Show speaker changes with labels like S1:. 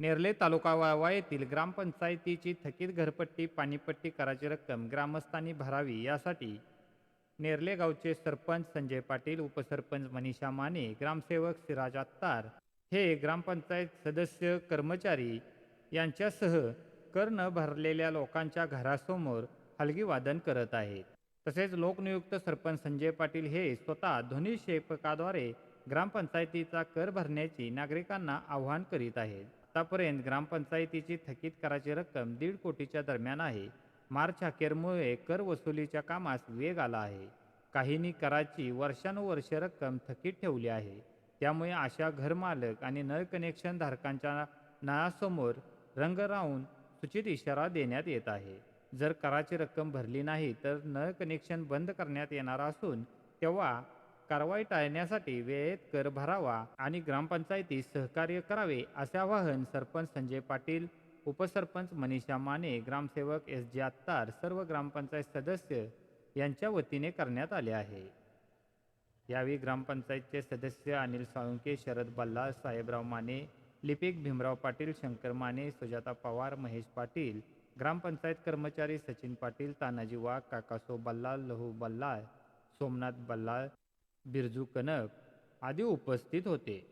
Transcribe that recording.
S1: नेरले तालुका वाळवा येथील ग्रामपंचायतीची थकीत घरपट्टी पाणीपट्टी कराची रक्कम ग्रामस्थांनी भरावी यासाठी नेरले गावचे सरपंच संजय पाटील उपसरपंच मनीषा माने ग्रामसेवक सिराज अत्तार हे ग्रामपंचायत सदस्य कर्मचारी यांच्यासह कर न भरलेल्या लोकांच्या घरासमोर हलगी वादन करत आहेत. तसेच लोकनियुक्त सरपंच संजय पाटील हे स्वतः ध्वनी क्षेपकाद्वारे ग्रामपंचायतीचा कर भरण्याची नागरिकांना आवाहन करीत आहेत. आतापर्यंत ग्रामपंचायतीची थकीत कराची रक्कम दीड कोटीच्या दरम्यान आहे. मार्च अखेरमुळे कर वसुलीच्या कामास वेग आला आहे. काहींनी कराची वर्षानुवर्षे रक्कम थकीत ठेवली आहे. त्यामुळे अशा घरमालक आणि नळ कनेक्शन धारकांच्या नळासमोर रंग राहून सूचित इशारा देण्यात येत आहे. जर कराची रक्कम भरली नाही तर नळ कनेक्शन बंद करण्यात येणार असून तेव्हा कारवाई टाळण्यासाठी वेळेत कर भरावा आणि ग्रामपंचायतीस सहकार्य करावे असे आवाहन सरपंच संजय पाटील उपसरपंच मनीषा माने ग्रामसेवक एस जे आत्तार सर्व ग्रामपंचायत सदस्य यांच्या वतीने करण्यात आले आहे. यावेळी ग्रामपंचायतचे सदस्य अनिल साळुंके शरद बल्ला साहेबराव माने लिपिक भीमराव पाटील शंकर माने सुजाता पवार महेश पाटील ग्रामपंचायत कर्मचारी सचिन पाटील तानाजी वाघ काकासो बल्लाळ लहू बल्लाळ सोमनाथ बल्लाळ बिरजू कनक आदी उपस्थित होते.